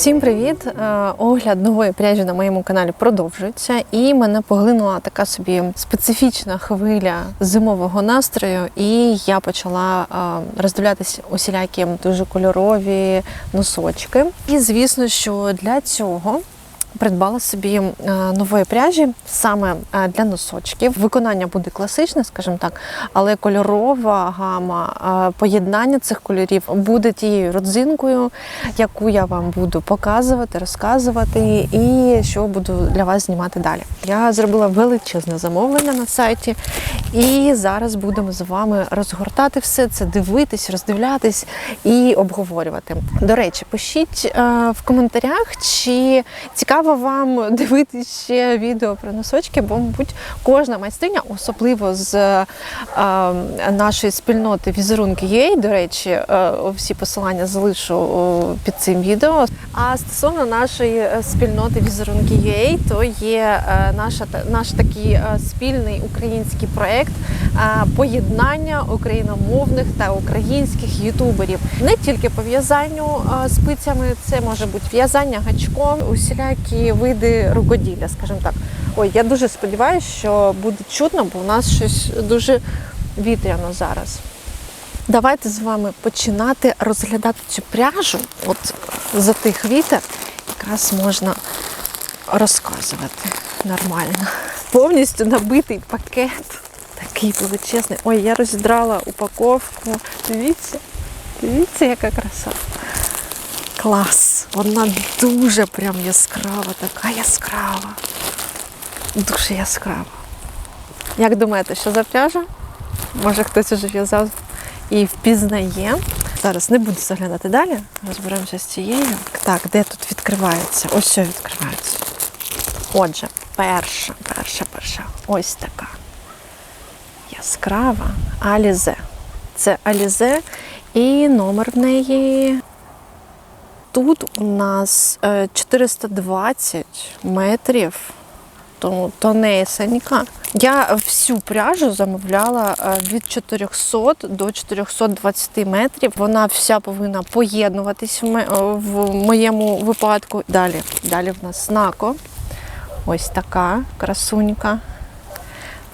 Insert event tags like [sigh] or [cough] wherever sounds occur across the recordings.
Всім привіт! Е, Огляд нової пряжі на моєму каналі продовжується, і мене поглинула така собі специфічна хвиля зимового настрою. І я почала е, роздивлятися усілякі дуже кольорові носочки. І звісно, що для цього. Придбала собі е, нової пряжі саме е, для носочків. Виконання буде класичне, скажімо так, але кольорова гама, е, поєднання цих кольорів буде тією родзинкою, яку я вам буду показувати, розказувати, і що буду для вас знімати далі. Я зробила величезне замовлення на сайті, і зараз будемо з вами розгортати все це, дивитись, роздивлятись і обговорювати. До речі, пишіть в коментарях, чи цікаво вам дивитися ще відео про носочки, бо, мабуть, кожна майстриня, особливо з е, нашої спільноти візерунки UA, до речі, е, всі посилання залишу о, під цим відео. А стосовно нашої е, спільноти візерунки UA, то є е, наша, наш такий е, спільний український проект е, поєднання україномовних та українських ютуберів. Не тільки по в'язанню е, спицями, це може бути в'язання гачком, усілякі види рукоділля, скажімо так. Ой, я дуже сподіваюся, що буде чутно, бо у нас щось дуже вітряно зараз. Давайте з вами починати розглядати цю пряжу. От за тих вітер якраз можна розказувати нормально. Повністю набитий пакет. Такий величезний. Ой, я розідрала упаковку. Дивіться, дивіться, яка краса. Клас! Вона дуже прям яскрава, така яскрава. Дуже яскрава. Як думаєте, що за? Може хтось уже в'язав і впізнає. Зараз не буду заглядати далі, розберемося з цією. Так, де тут відкривається? Ось що відкривається. Отже, перша, перша, перша. Ось така. Яскрава Алізе. Це Алізе і номер в неї. Тут у нас е, 420 метрів тому тонесенька. Я всю пряжу замовляла е, від 400 до 420 метрів. Вона вся повинна поєднуватись е, в моєму випадку. Далі, далі в нас знако. Ось така красунька.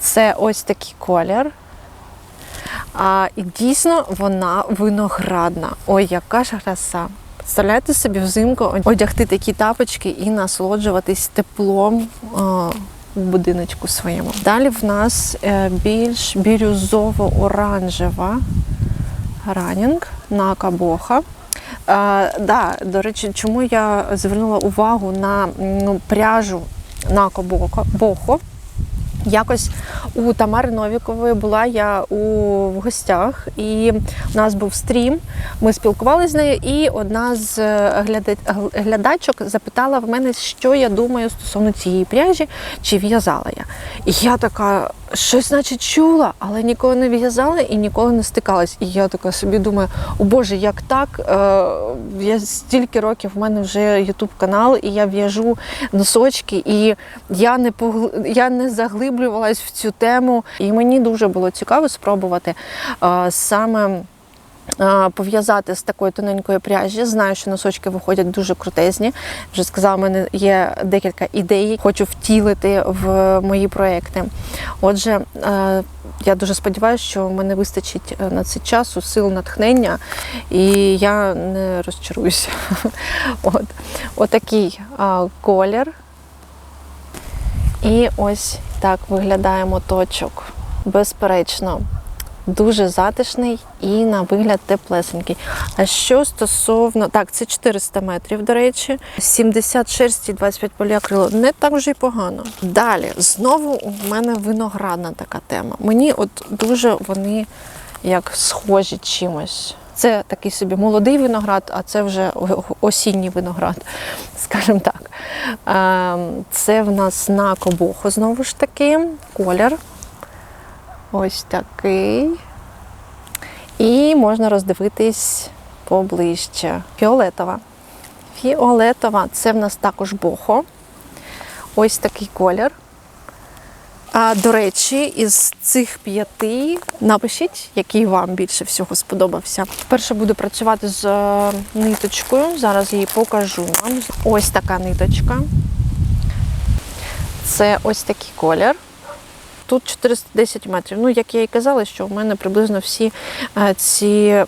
Це ось такий колір. А, і дійсно вона виноградна. Ой, яка ж краса! Представляєте собі взимку одягти такі тапочки і насолоджуватись теплом у будиночку своєму. Далі в нас е, більш бірюзово-оранжева ранінг на кабоха. Е, да, до речі, чому я звернула увагу на ну, пряжу на кабоха? Бохо? Якось у Тамари Новікової була я у в гостях, і у нас був стрім. Ми спілкувалися з нею, і одна з е, глядачок запитала в мене, що я думаю стосовно цієї пряжі, чи в'язала я. І я така, щось значить чула, але ніколи не в'язала і ніколи не стикалась. І я така собі думаю, о Боже, як так? Е, я стільки років в мене вже Ютуб канал, і я в'яжу носочки, і я не погл... я не заглиблювалась в цю тему. І мені дуже було цікаво спробувати саме. Пов'язати з такої тоненької пряжі. Знаю, що носочки виходять дуже крутезні. Вже сказала, в мене є декілька ідей, хочу втілити в мої проекти. Отже, я дуже сподіваюся, що в мене вистачить е, на це часу, сил, натхнення, і я не розчаруюся. [laughs] От. Отакий колір. І ось так виглядає моточок. Безперечно, дуже затишний і на вигляд теплесенький. А що стосовно. Так, це 400 метрів, до речі, 70 шерсті, 25 поліакрилу. Не так вже й погано. Далі, знову у мене виноградна така тема. Мені от дуже вони як схожі чимось. Це такий собі молодий виноград, а це вже осінній виноград, скажімо так. Ем, Це в нас на кобоху знову ж таки, колір. Ось такий. І можна роздивитись поближче. Фіолетова. Фіолетова це в нас також бохо. Ось такий колір. А до речі, із цих п'яти напишіть, який вам більше всього сподобався. Перше буду працювати з е, ниточкою. Зараз її покажу вам. Ось така ниточка. Це ось такий колір. Тут 410 метрів. Ну, як я і казала, що у мене приблизно всі е, ці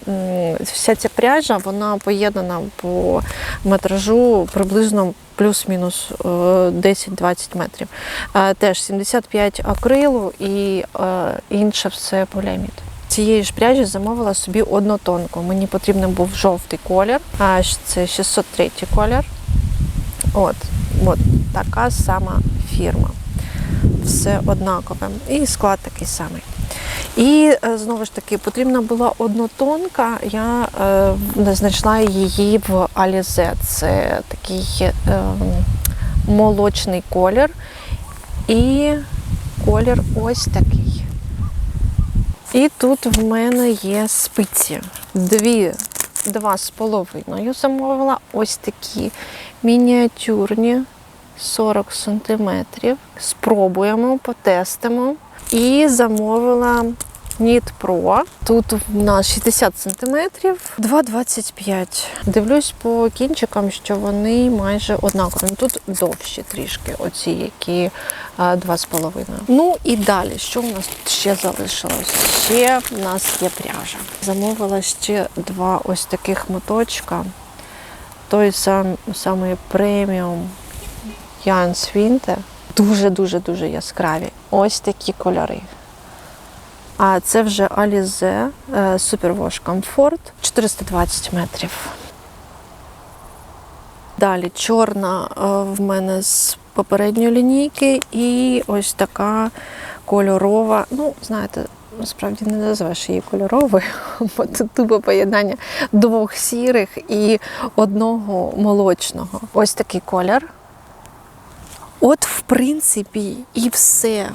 вся ця пряжа, вона поєднана по метражу приблизно плюс-мінус е, 10-20 метрів. Е, Теж 75 акрилу і е, інше все поліамід. Цієї ж пряжі замовила собі однотонку. Мені потрібен був жовтий колір, а це 603 колір. От, от така сама фірма все однакове. І склад такий самий. І е, знову ж таки потрібна була однотонка. Я е, знайшла її в Alize. Це такий е, молочний колір. І колір ось такий. І тут в мене є спиці. Дві, два з половиною замовила ось такі мініатюрні 40 сантиметрів. Спробуємо, потестимо. І замовила Knit Pro. Тут у нас 60 сантиметрів, 2,25. Дивлюсь по кінчикам, що вони майже однакові. Ну, Тут довші трішки, оці, які а, 2,5. Ну і далі, що у нас тут ще залишилось? Ще в нас є пряжа. Замовила ще два ось таких моточка. Той сам, самий преміум Ян Свінтер. Дуже-дуже-дуже яскраві. Ось такі кольори. А це вже Alize е, Superwash Comfort 420 метрів. Далі чорна е, в мене з попередньої лінійки і ось така кольорова. Ну, знаєте, насправді не назвеш її кольоровою, [laughs] бо тут тупо поєднання двох сірих і одного молочного. Ось такий колір. От, в принципі, і все.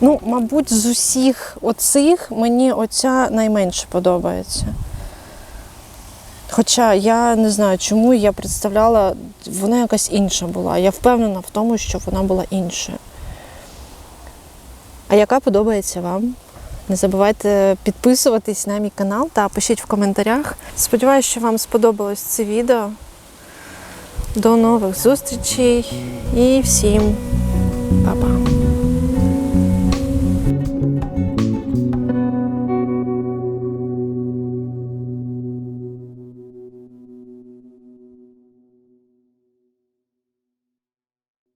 Ну, мабуть, з усіх оцих мені оця найменше подобається. Хоча я не знаю, чому я представляла, вона якась інша була. Я впевнена в тому, що вона була іншою. А яка подобається вам? Не забувайте підписуватись на мій канал та пишіть в коментарях. Сподіваюся, що вам сподобалось це відео. До нових зустрічей і всім па-па!